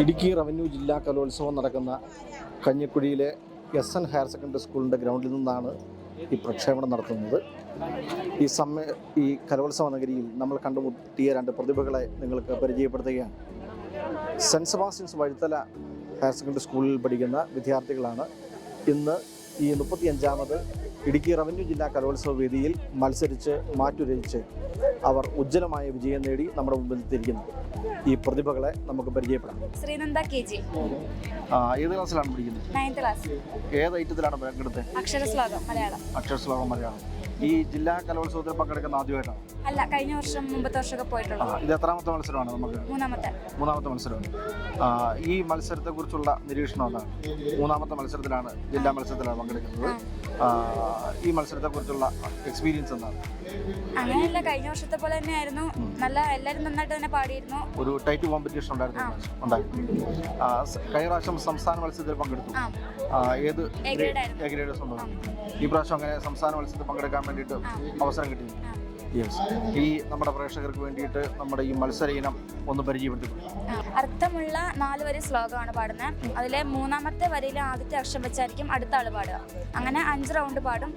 Idukki revenue ജില്ലാ കലോത്സവം നടക്കുന്ന കഞ്ഞിക്കുഴിയിലെ എസ് എൻ ഹയർ സെക്കൻഡറി സ്കൂളിന്റെ ഗ്രൗണ്ടിൽ നിന്നാണ് ഈ പ്രക്ഷേപണം നടത്തുന്നത്. ഈ സമയ ഈ കലോത്സവ നഗരിയിൽ നമ്മൾ കണ്ടുമുട്ടിയ രണ്ട് പ്രതിഭകളെ നിങ്ങൾക്ക് പരിചയപ്പെടുത്തുകയാണ്. Saint Sebastian's Vazhuthala higher secondary സ്കൂളിൽ പഠിക്കുന്ന വിദ്യാർത്ഥികളാണ്. ഇന്ന് ഈ മുപ്പത്തിയഞ്ചാമത് ഇടുക്കി റവന്യൂ ജില്ലാ കലോത്സവ വേദിയിൽ മത്സരിച്ച് മാറ്റുരച്ച് അവർ ഉജ്ജ്വലമായ വിജയം നേടി നമ്മുടെ മുമ്പിൽ എത്തിയിരിക്കുന്നു. ഈ പ്രതിഭകളെ നമുക്ക് പരിചയപ്പെടാം. Sreenanda K G. ഏത് ക്ലാസ്സിലാണ് പഠിക്കുന്നത്? നയൻത് ക്ലാസ് ഏത് ഐറ്റത്തിലാണ് പങ്കെടുത്തത് അക്ഷരശ്ലോകം മലയാളം. അക്ഷരശ്ലോകം മലയാളം. ഈ ജില്ലാ കലോത്സവത്തിൽ പങ്കെടുക്കുന്ന ആദ്യമായിട്ടാണ്? അല്ല കഴിഞ്ഞ വർഷം മുമ്പത്തെ വർഷമൊക്കെ പോയിട്ടുള്ളൂ. ഇത് എത്രാമത്തെ മത്സരമാണ് നമുക്ക്? മൂന്നാമത്തെ. മൂന്നാമത്തെ മത്സരമാണ്. ഈ ഈ മത്സരത്തെക്കുറിച്ചുള്ള നിരീക്ഷണം എന്താണ്? മൂന്നാമത്തെ മത്സരത്തിലാണ് ജില്ലാ മത്സരത്തിലാണ് പങ്കെടുക്കുന്നത്. ഈ മത്സരത്തെ കുറിച്ചുള്ള എക്സ്പീരിയൻസ് എന്താണ്? അങ്ങനെയല്ല കഴിഞ്ഞ വർഷത്തെ പോലെ തന്നെയായിരുന്നു. നല്ല എല്ലാവരും നന്നായിട്ട് തന്നെ പാടിയിരുന്നു. ഒരു ടൈറ്റ് കോമ്പറ്റീഷൻ ഉണ്ടായിരുന്നു ഉണ്ടായിരുന്നു. കഴിഞ്ഞ പ്രാവശ്യം സംസ്ഥാന മത്സരത്തിൽ പങ്കെടുത്തു. ഏത് ഈ പ്രാവശ്യം അങ്ങനെ സംസ്ഥാന മത്സരത്തിൽ പങ്കെടുക്കാൻ വേണ്ടിയിട്ട് അവസരം കിട്ടി ഈ നമ്മുടെ പ്രേക്ഷകർക്ക് വേണ്ടിയിട്ട് നമ്മുടെ ഈ മത്സര ഇനം ഒന്ന് പരിചയപ്പെടുത്തി അർത്ഥമുള്ള നാല് വരി ശ്ലോകമാണ് പാടുന്നത്. അതിലെ മൂന്നാമത്തെ വരിയിലെ ആദ്യത്തെ അക്ഷരം വെച്ചായിരിക്കും അടുത്ത ആൾ പാടുക. അങ്ങനെ അഞ്ച് റൗണ്ട് പാടും.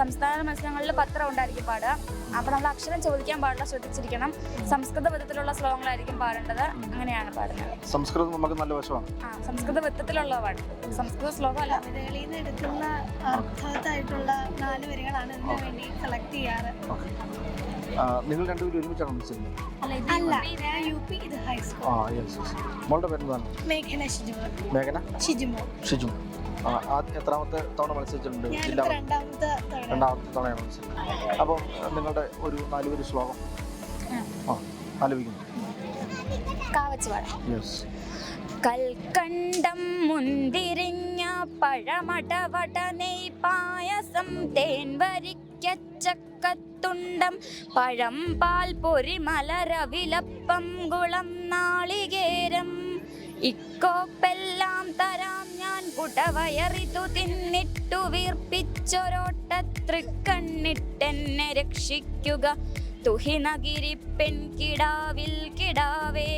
സംസ്ഥാന മത്സരങ്ങളിൽ പത്ത് റൗണ്ട് ആയിരിക്കും പാടുക. അപ്പോൾ നമ്മൾ അക്ഷരം ചോദിക്കാൻ പാടില്ല ശ്രദ്ധിച്ചിരിക്കണം. സംസ്കൃത വിധത്തിലുള്ള ശ്ലോകങ്ങളായിരിക്കും പാടേണ്ടത്. അങ്ങനെയാണ് പാടുന്നത്. സംസ്കൃതം നമുക്ക് നല്ല വശമാണ്. ആ സംസ്കൃത വിധത്തിലുള്ള പാട് സംസ്കൃത ശ്ലോകം അല്ല. കവിതകളിൽ നിന്ന് എടുക്കുന്ന അർത്ഥവത്തായിട്ടുള്ള നാല് വരികളാണ് ഇതിനു വേണ്ടി സെലക്ട് ചെയ്യാറ്. നിങ്ങൾ രണ്ടുപേരും ഒരുമിച്ചാണ് മത്സരിക്കുന്നത്? അല്ല ഞാൻ യു പി ഇത് ഹൈസ്കൂൾ ആ യെസ് യെസ് മോളുടെ പേരെന്താണ് മേഘന ഷിജുമോൾ. മേഘന? ഷിജുമോൾ. ഷിജു. ആ ആദ്യ എത്രാമത്തെ തവണ മത്സരിച്ചിട്ടുണ്ട്? ജില്ലാ രണ്ടാമത്തെ രണ്ടാമത്തെ തവണയാണ് മത്സരിച്ചത് അപ്പോൾ നിങ്ങളുടെ ഒരു നാലുപേര് ശ്ലോകം? ആ. ആലോചിക്കുന്നു. യെസ് കൽക്കണ്ടം മുന്തിരിഞ്ഞ പഴമടവട നെയ് പായസം തേൻ വരിക്കച്ചക്കത്തുണ്ടം പഴം പാൽ പൊരി മലരവിലപ്പം കുളം നാളികേരം. ഇക്കോപ്പെല്ലാം തരാം ഞാൻ കുടവയറിതു തിന്നിട്ടു വീർപ്പിച്ചൊരോട്ടത്തൃക്കണ്ണിട്ടെന്നെ രക്ഷിക്കുക. തുഹിനഗിരി പെൺകിടാവിൽ കിടാവേ.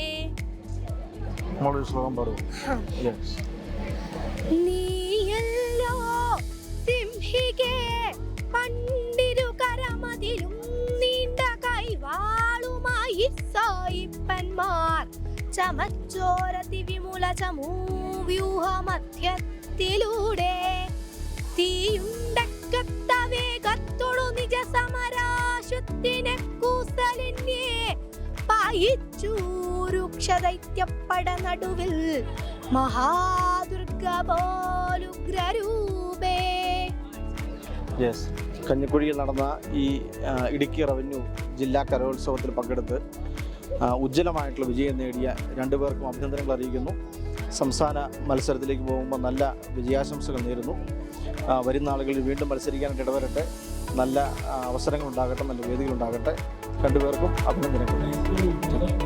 ശ്ലോകം പറയൂ യെസ് ചമച്ചോര ദിവിമുല ചമൂവ്യൂഹ മധ്യത്തിലൂടെ തീയുണ്ടക്കത്ത വേഗത്തോടു നിജ സമരാശുത്തിനെ കൂസലിന്യേ പായിച്ചു. രുക്ഷദൈത്യപ്പട നടുവിൽ മഹാദുർഗ പോലുഗ്രരൂപേ യെസ് കഞ്ഞിക്കുഴിയിൽ നടന്ന ഈ ഇടുക്കി റവന്യൂ ജില്ലാ കലോത്സവത്തിൽ പങ്കെടുത്ത് ഉജ്ജ്വലമായിട്ടുള്ള വിജയം നേടിയ രണ്ടുപേർക്കും അഭിനന്ദനങ്ങൾ അറിയിക്കുന്നു. സംസ്ഥാന മത്സരത്തിലേക്ക് പോകുമ്പോൾ നല്ല വിജയാശംസകൾ നേരുന്നു. വരുന്ന ആളുകളിൽ വീണ്ടും മത്സരിക്കാനായിട്ട് ഇടവരട്ടെ. നല്ല അവസരങ്ങൾ ഉണ്ടാകട്ടെ നല്ല വേദികൾ ഉണ്ടാകട്ടെ രണ്ടുപേർക്കും അഭിനന്ദനങ്ങൾ.